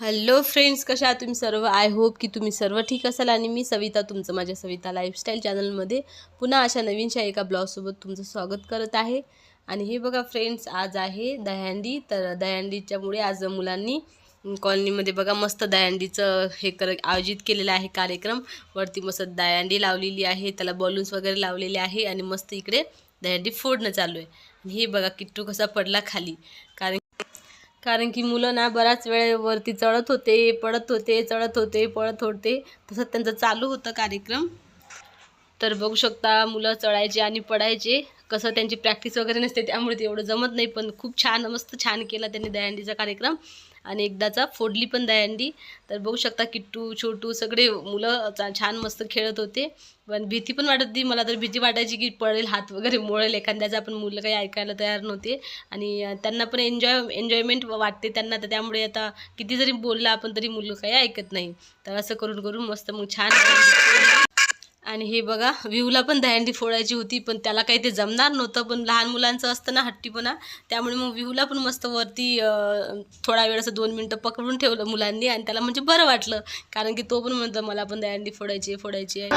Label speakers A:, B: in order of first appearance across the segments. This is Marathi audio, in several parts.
A: हॅलो फ्रेंड्स कशा आहात तुम्ही सर्व? आय होप की तुम्ही सर्व ठीक असाल आणि मी सविता तुमचं माझ्या सविता लाईफस्टाईल चॅनलमध्ये पुन्हा अशा नवीनशा एका ब्लॉगसोबत तुमचं स्वागत करत आहे. आणि हे बघा फ्रेंड्स आज आहे दह्यांडी. तर दह्यांडीच्यामुळे आज मुलांनी कॉलनीमध्ये बघा मस्त दयांडीचं हे कर आयोजित केलेलं आहे कार्यक्रम. वरती मस्त दयांडी लावलेली आहे त्याला बलून्स वगैरे लावलेले आहे आणि मस्त इकडे दयांडी फोडणं चालू आहे. आणि हे बघा किट्टू कसा पडला खाली. कारण कारण की मुलं ना बराच वेळेवरती चढत होते पडत होते चढत होते पळत होते. तसं त्यांचं चालू होतं कार्यक्रम. तर बघू शकता मुलं चढायचे आणि पडायचे. कसं त्यांची प्रॅक्टिस वगैरे नसते त्यामुळे ते एवढं जमत नाही. पण खूप छान मस्त छान केला त्यांनी दयांडीचा कार्यक्रम. आणि एकदाचा फोडली पण दयांडी तर बघू शकता किट्टू छोटू सगळे मुलं चा- छान मस्त खेळत होते. पण भीती पण वाटत होती. मला तर भीती वाटायची की पडेल हात वगैरे मोळेल. एखाद्याचा पण मुलं काही ऐकायला तयार नव्हते. आणि त्यांना पण एन्जॉय एन्जॉयमेंट वाटते त्यांना. तर त्यामुळे आता किती जरी बोललं आपण तरी मुलं काही ऐकत नाही. तर असं करून करून मस्त मग छान आणि हे बघा व्ह्यूला पण दहंडी फोडायची होती पण त्याला काही ते जमणार नव्हतं. पण लहान मुलांचं असतं ना हट्टीपणा त्यामुळे मग व्ह्यूला पण मस्त वरती थोडा वेळ असं दोन मिनटं पकडून ठेवलं मुलांनी आणि त्याला म्हणजे बरं वाटलं. कारण की तो पण म्हणतो मला पण दहंडी फोडायची आहे फोडायची आहे.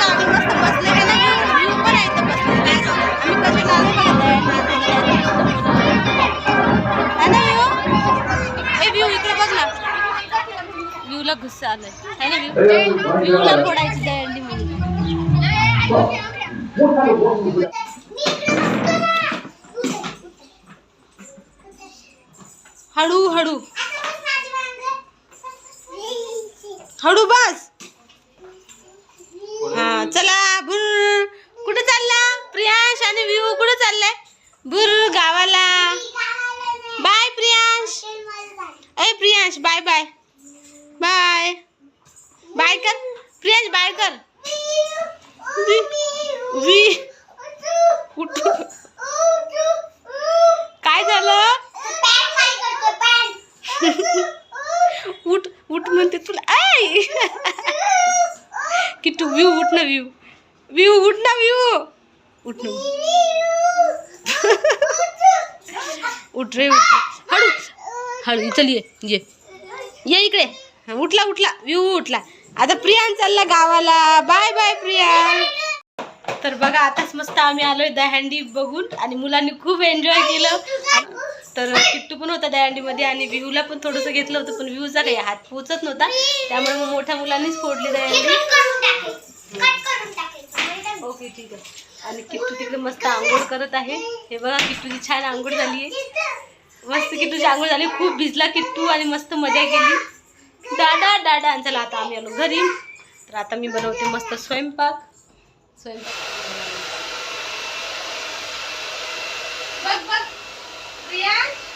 A: ना व्ह्यूला फोडायची दहंडी म्हणून. हळू हळू. हळू बस हा चला भुर कुठे चालला प्रियांश आणि विवू कुठे चाललाय भुर गावाला बाय प्रियांश ए Priyansh bye bye bye bye कर प्रियांश बाय कर वी- वी उठ काय झालं उठ उठ म्हणते तुला आय किट्टू व्यू उठ ना व्यू व्यू उठ ना व्यू उठ ना. उठ रे उठ. हळू हळू चल ये ये. ये इकडे. उठला उठला. व्यू उठला. आता प्रियान चालला गावाला. बाय बाय प्रिया तर बघा आताच मस्त आम्ही आलोय हँडी बघून आणि मुलांनी खूप एन्जॉय केलं. तर किट्टू पण होता दहंडीमध्ये आणि व्ह्यूला पण थोडंसं घेतलं होतं पण व्ह्यूचा काही हात पोचत नव्हता. त्यामुळे मग मोठ्या मुलांनीच फोडली दहंडी ओके ठीक आहे. आणि किट्टू तिकडे मस्त आंघोळ करत आहे. हे बघा किट्टूची छान आंघोळ झाली आहे. मस्त किट्टूची आंघोळ झाली. खूप भिजला किट्टू आणि मस्त मजा केली. डाडा डाडा आणि चला आता आम्ही आलो घरी. तर आता मी बनवते मस्त स्वयंपाक. स्वयंपाक. बघ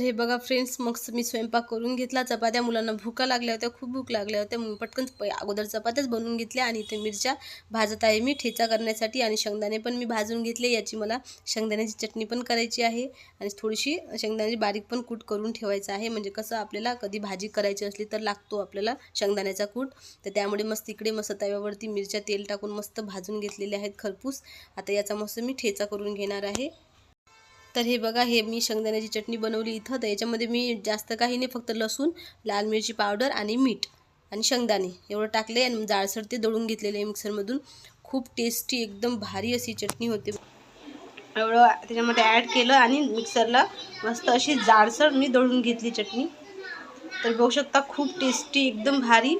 A: तर हे बघा फ्रेंड्स मग मी स्वयंपाक करून घेतला चपात्या. मुलांना भुका लागल्या होत्या खूप भूक लागल्या होत्या. मग पटकन प- अगोदर चपात्याच बनवून घेतल्या आणि इथे मिरच्या भाजत आहे मी ठेचा करण्यासाठी आणि शेंगदाणे पण मी भाजून घेतले. याची मला शेंगदाण्याची चटणी पण करायची आहे आणि थोडीशी शेंगदाण्याची बारीक पण कूट करून ठेवायचं आहे. म्हणजे कसं आपल्याला कधी भाजी करायची असली तर लागतो आपल्याला शेंगदाण्याचा कूट. तर त्यामुळे मस्त इकडे मस्त तव्यावरती मिरच्या तेल टाकून मस्त भाजून घेतलेले आहेत खरपूस. आता याचा मस्त मी ठेचा करून घेणार आहे. तर हे बघा हे मी शेंगदाण्याची चटणी बनवली इथं. तर याच्यामध्ये मी जास्त काही नाही फक्त लसूण लाल मिरची पावडर आणि मीठ आणि शेंगदाणे एवढं टाकले आणि जाळसर ते दळून घेतलेले आहे मिक्सरमधून. खूप टेस्टी एकदम भारी अशी चटणी होते. एवढं त्याच्यामध्ये ॲड केलं आणि मिक्सरला मस्त अशी जाडसर मी दळून घेतली चटणी. तर बघू शकता खूप टेस्टी एकदम भारी.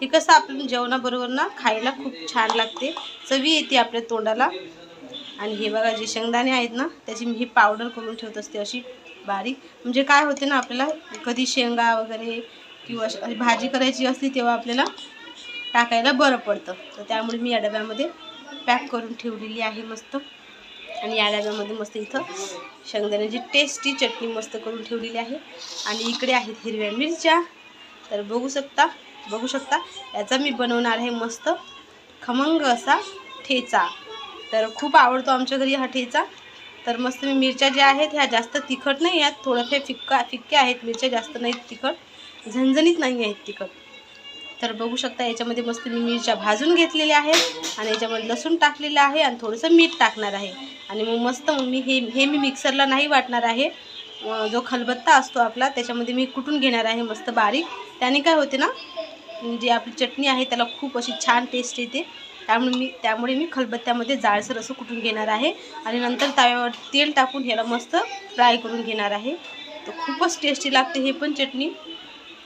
A: हे कसं आपण जेवणाबरोबर ना खायला खूप छान लागते. चवी येते आपल्या तोंडाला. आणि हे बघा जे शेंगदाणे आहेत ना त्याची मी ही पावडर करून ठेवत असते अशी बारीक. म्हणजे काय होते ना आपल्याला कधी शेंगा वगैरे किंवा भाजी करायची असली तेव्हा आपल्याला टाकायला बरं पडतं. तर त्यामुळे मी या डब्यामध्ये पॅक करून ठेवलेली आहे मस्त. आणि या डब्यामध्ये मस्त इथं शेंगदाण्याची टेस्टी चटणी मस्त करून ठेवलेली आहे. आणि इकडे आहेत हिरव्या मिरच्या. तर बघू शकता बघू शकता याचा मी बनवणार आहे मस्त खमंग असा ठेचा. तर खूप आवडतो आमच्या घरी हा ठेचा. तर मस्त मी मिरच्या ज्या आहेत ह्या जास्त तिखट नाही आहेत थोडंफार फिक्का फिक्क्या आहेत मिरच्या जास्त नाहीत तिखट झणझणीत नाही आहेत तिखट. तर बघू शकता याच्यामध्ये मस्त मी मिरच्या भाजून घेतलेल्या आहेत आणि याच्यामध्ये लसूण टाकलेलं आहे आणि थोडंसं मीठ टाकणार आहे. आणि मग मस्त मग मी हे हे मी मिक्सरला नाही वाटणार आहे. जो खलबत्ता असतो आपला त्याच्यामध्ये मी कुटून घेणार आहे मस्त बारीक. त्याने काय होते ना जी आपली चटणी आहे त्याला खूप अशी छान टेस्ट येते. त्यामुळे मी त्यामुळे मी खलबत्त्यामध्ये जाळसर असं कुठून घेणार आहे? आणि नंतर तव्यावर तेल टाकून ह्याला मस्त फ्राय करून घेणार आहे. तर खूपच टेस्टी लागते हे पण चटणी.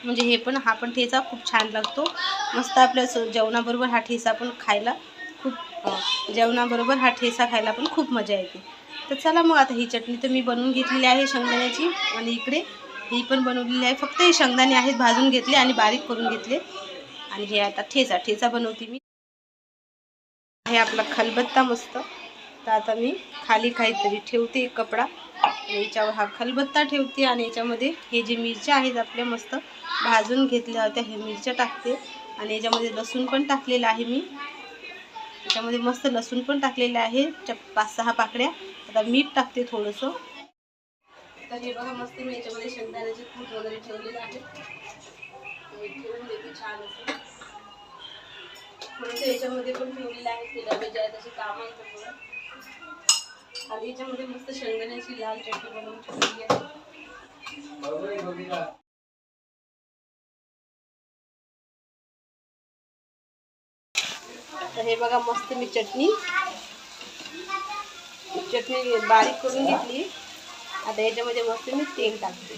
A: म्हणजे हे पण हा पण ठेचा खूप छान लागतो. मस्त आपल्या जेवणाबरोबर हा ठेचा पण खायला खूप जेवणाबरोबर हा ठेचा खायला पण खूप मजा येते. तर चला मग आता ही चटणी तर मी बनवून घेतलेली आहे शेंगदाण्याची. आणि इकडे ही पण बनवलेली आहे. फक्त हे शेंगदाणे आहेत भाजून घेतले आणि बारीक करून घेतले. आणि हे आता ठेचा ठेचा बनवते मी. हे आपला खलबत्ता मस्त. तर आता मी खाली काहीतरी ठेवते कपडा. याच्यावर हा खलबत्ता ठेवते आणि याच्यामध्ये हे जे मिरच्या आहेत आपल्या मस्त भाजून घेतल्या होत्या हे मिरच्या टाकते. आणि याच्यामध्ये लसूण पण टाकलेलं आहे मी. याच्यामध्ये मस्त लसूण पण टाकलेलं आहे पाच सहा पाकड्या आता मीठ टाकते थोडंसं. तर हे बघा मस्त मी याच्यामध्ये शेंगदाण्याचे कूट वगैरे ठेवलेलं आहे ठेवून देते छान असं. थोडंसं याच्यामध्ये पण ठेवलेलं म्हणजे आहे ते डबे जे आहेत तसे कामं आणि याच्यामध्ये मस्त शेंगदाण्याची लाल चटणी बनवून ठेवलेली आहे. तर हे बघा मस्त मी चटणी. चटणी बारीक करून घेतली. आता याच्यामध्ये मस्त मी तेल टाकते.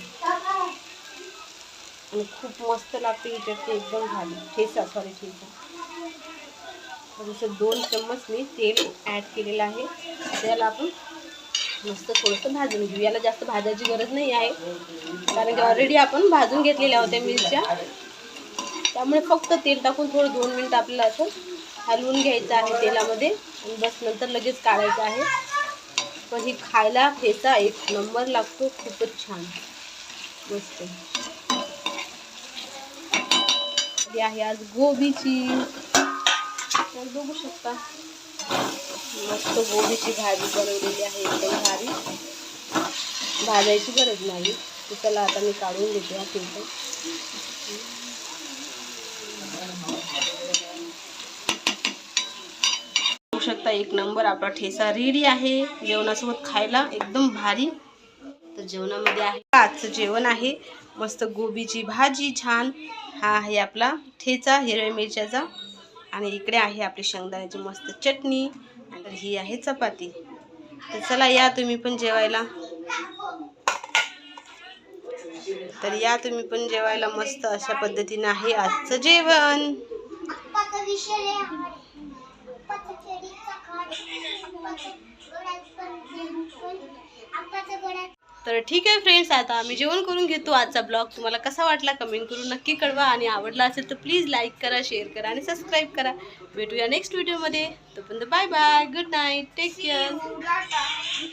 A: आणि खूप मस्त लागते ही चटणी एकदम झाली ठेचा सॉरी ठेचा. जसं दोन चम्मच मी तेल ॲड केलेलं आहे. त्याला आपण मस्त थोडंसं भाजून घेऊ. याला जास्त भाजायची गरज नाही आहे. कारण की ऑलरेडी आपण भाजून घेतलेल्या होत्या मिरच्या. त्यामुळे फक्त तेल टाकून थोडं दोन मिनटं आपल्याला असं हलवून घ्यायचं आहे तेलामध्ये. आणि बस नंतर लगेच काढायचं आहे. पण ही खायला ठेचा एक नंबर लागतो. खूपच छान. मस्त. आहे आज गोबीची. बघू शकता. मस्त गोबीची भाजी बनवलेली आहे एकदम भारी. भाजायची गरज नाही. तर चला आता मी काढून घेते हा तेल बघू शकता एक नंबर आपला ठेसा रेडी आहे. जेवणासोबत खायला एकदम भारी. तर जेवणामध्ये आहे आजचं जेवण आहे. मस्त गोबीची भाजी छान. हा आहे आपला ठेचा हिरव्या मिरच्याचा. आणि इकडे आहे आपली शेंगदाण्याची मस्त चटणी तर ही आहे चपाती. तर चला या तुम्ही पण जेवायला. तर या तुम्ही पण जेवायला मस्त अशा पद्धतीनं आहे आजचं जेवण. तर ठीक आहे फ्रेंड्स आता आम्ही जेवण करून घेतो आजचा ब्लॉग तुम्हाला कसा वाटला कमेंट करून नक्की कळवा आणि आवडला असेल तर प्लीज लाईक करा शेअर करा आणि सबस्क्राईब करा. भेटूया नेक्स्ट व्हिडिओमध्ये तोपर्यंत bye bye good night take care